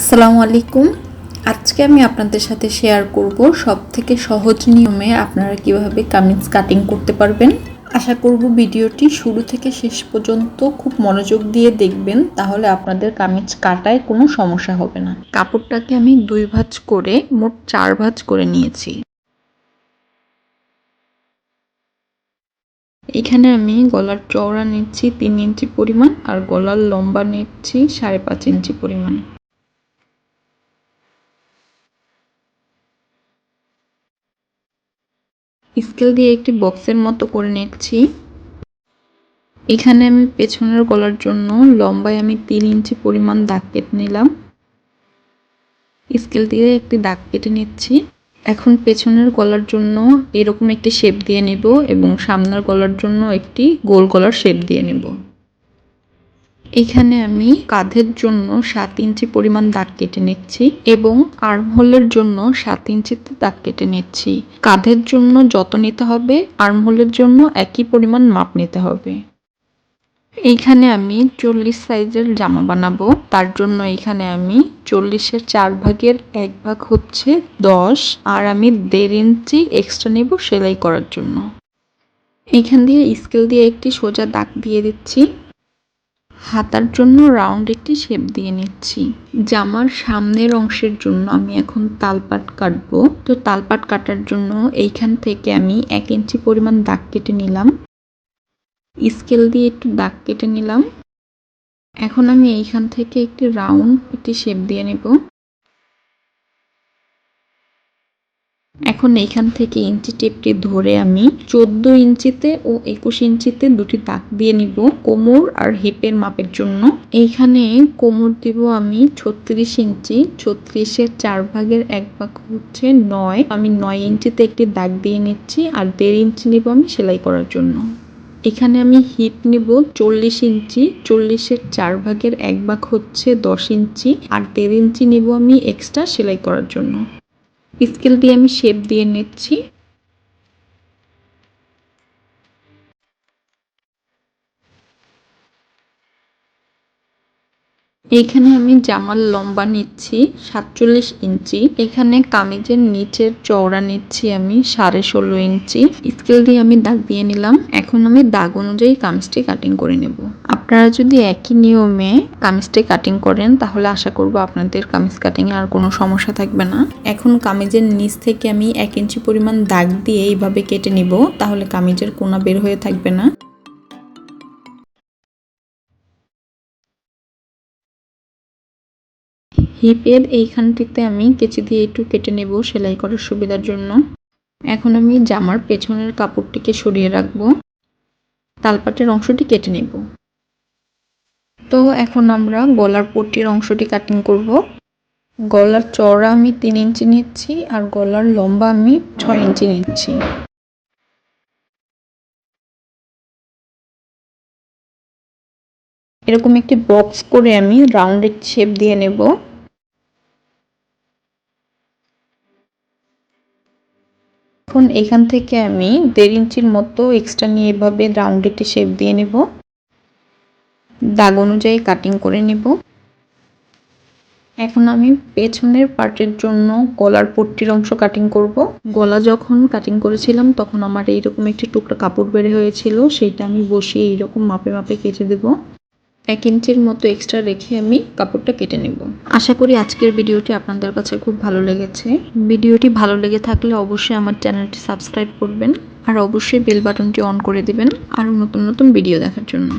আসসালামু আলাইকুম। আজকে আমি আপনাদের সাথে শেয়ার করব সব থেকে সহজ নিয়মে আপনারা কীভাবে কামিজ কাটিং করতে পারবেন। আশা করব ভিডিওটি শুরু থেকে শেষ পর্যন্ত খুব মনোযোগ দিয়ে দেখবেন, তাহলে আপনাদের কামিজ কাটায় কোনো সমস্যা হবে না। কাপড়টাকে আমি দুই ভাঁজ করে, মোট চার ভাঁজ করে নিয়েছি। এখানে আমি গলার চওড়া নিচ্ছি তিন ইঞ্চি পরিমাণ আর গলার লম্বা নিচ্ছি সাড়ে পাঁচ ইঞ্চি পরিমাণ। স্কেল দিয়ে একটি বক্সের মতো করে নিচ্ছি। এখানে আমি পেছনের গলার জন্য লম্বায় আমি তিন ইঞ্চি পরিমাণ দাগ কেটে নিলাম। স্কেল দিয়ে একটি দাগ কেটে নিচ্ছি। এখন পেছনের গলার জন্য এরকম একটি শেপ দিয়ে নেব এবং সামনের গলার জন্য একটি গোল গলার শেপ দিয়ে নেব। এখানে আমি কাঁধের জন্য সাত ইঞ্চি পরিমাণ দাগ কেটে নিচ্ছি এবং আর্মহোলের জন্য সাত ইঞ্চিতে দাগ কেটে নিচ্ছি। কাঁধের জন্য যত নিতে হবে, আর্মহোলের জন্য একই পরিমাণ মাপ নিতে হবে। এইখানে আমি চল্লিশ সাইজের জামা বানাবো। তার জন্য এখানে আমি চল্লিশের চার ভাগের এক ভাগ হচ্ছে দশ। আর আমি দেড় ইঞ্চি এক্সট্রা নেব সেলাই করার জন্য। এখান দিয়ে স্কেল দিয়ে একটি সোজা দাগ দিয়ে দিচ্ছি। হাতার জন্য রাউন্ড একটি শেপ দিয়ে নিচ্ছি। জামার সামনের অংশের জন্য আমি এখন তালপাট কাটবো। তো তালপাট কাটার জন্য এইখান থেকে আমি এক ইঞ্চি পরিমাণ দাগ কেটে নিলাম। স্কেল দিয়ে একটু দাগ কেটে নিলাম। এখন আমি এইখান থেকে একটি রাউন্ড একটি শেপ দিয়ে নেব। এখন এইখান থেকে ইঞ্চি টেপটি ধরে আমি চোদ্দ ইঞ্চিতে ও একুশ ইঞ্চিতে দুটি দাগ দিয়ে নিব কোমর আর হিপের মাপের জন্য। এইখানে কোমর দিব আমি ছত্রিশ ইঞ্চি। ছত্রিশের চার ভাগের এক ভাগ হচ্ছে নয়। আমি নয় ইঞ্চিতে একটি দাগ দিয়ে নিচ্ছি আর দেড় ইঞ্চি নিব আমি সেলাই করার জন্য। এখানে আমি হিপ নিব চল্লিশ ইঞ্চি। চল্লিশের চার ভাগের এক ভাগ হচ্ছে দশ ইঞ্চি। আর দেড় ইঞ্চি নিব আমি এক্সট্রা সেলাই করার জন্য। স্কেল দিয়ে আমি শেপ দিয়ে নিচ্ছি। এখানে আমি জামার লম্বা নিচ্ছি, সাতচল্লিশ ইঞ্চি। এখানে কামিজের নিচের চওড়া নিচ্ছি আমি, সাড়ে ষোলো ইঞ্চি। স্কেল দিয়ে আমি দাগ দিয়ে নিলাম। এখন আমি দাগ অনুযায়ী কামিজটি কাটিং করে নেব। আপনারা যদি একই নিয়মে কামিজটি কাটিং করেন, তাহলে আশা করব আপনাদের কামিজ কাটিংয়ে আর কোনো সমস্যা থাকবে না। এখন কামিজের নিচ থেকে আমি এক ইঞ্চি পরিমাণ দাগ দিয়ে এইভাবে কেটে নিব, তাহলে কামিজের কোনা বের হয়ে থাকবে না। হিপের এইখানটিতে আমি কেচি দিয়ে একটু কেটে নেব সেলাই করার সুবিধার জন্য। এখন আমি জামার পেছনের কাপড়টিকে সরিয়ে রাখব। তালপাটের অংশটি কেটে নেব। তো এখন আমরা গলার পট্টির অংশটি কাটিং করব। গলার চওড়া আমি তিন ইঞ্চি নিচ্ছি আর গলার লম্বা আমি ছয় ইঞ্চি নিচ্ছি। এরকম একটি বক্স করে আমি রাউন্ড একটি শেপ দিয়ে নেব। এখন এখান থেকে আমি দেড় ইঞ্চির মতো এক্সট্রা নিয়ে এভাবে রাউন্ড একটি শেপ দিয়ে নেব। দাগ অনুযায়ী কাটিং করে নেব। এখন আমি পেছনের পার্টের জন্য গলার পট্টির অংশ কাটিং করব। গলা যখন কাটিং করেছিলাম, তখন আমার এইরকম একটি টুকরা কাপড় বেড়ে হয়েছিল, সেইটা আমি বসিয়ে এইরকম মাপে মাপে কেটে দেবো। এক ইঞ্চির মতো এক্সট্রা রেখে আমি কাপড়টা কেটে নেব। আশা করি আজকের ভিডিওটি আপনাদের কাছে খুব ভালো লেগেছে। ভিডিওটি ভালো লেগে থাকলে অবশ্যই আমার চ্যানেলটি সাবস্ক্রাইব করবেন, আর অবশ্যই বেল বাটনটি অন করে দিবেন, আরও নতুন নতুন ভিডিও দেখার জন্য।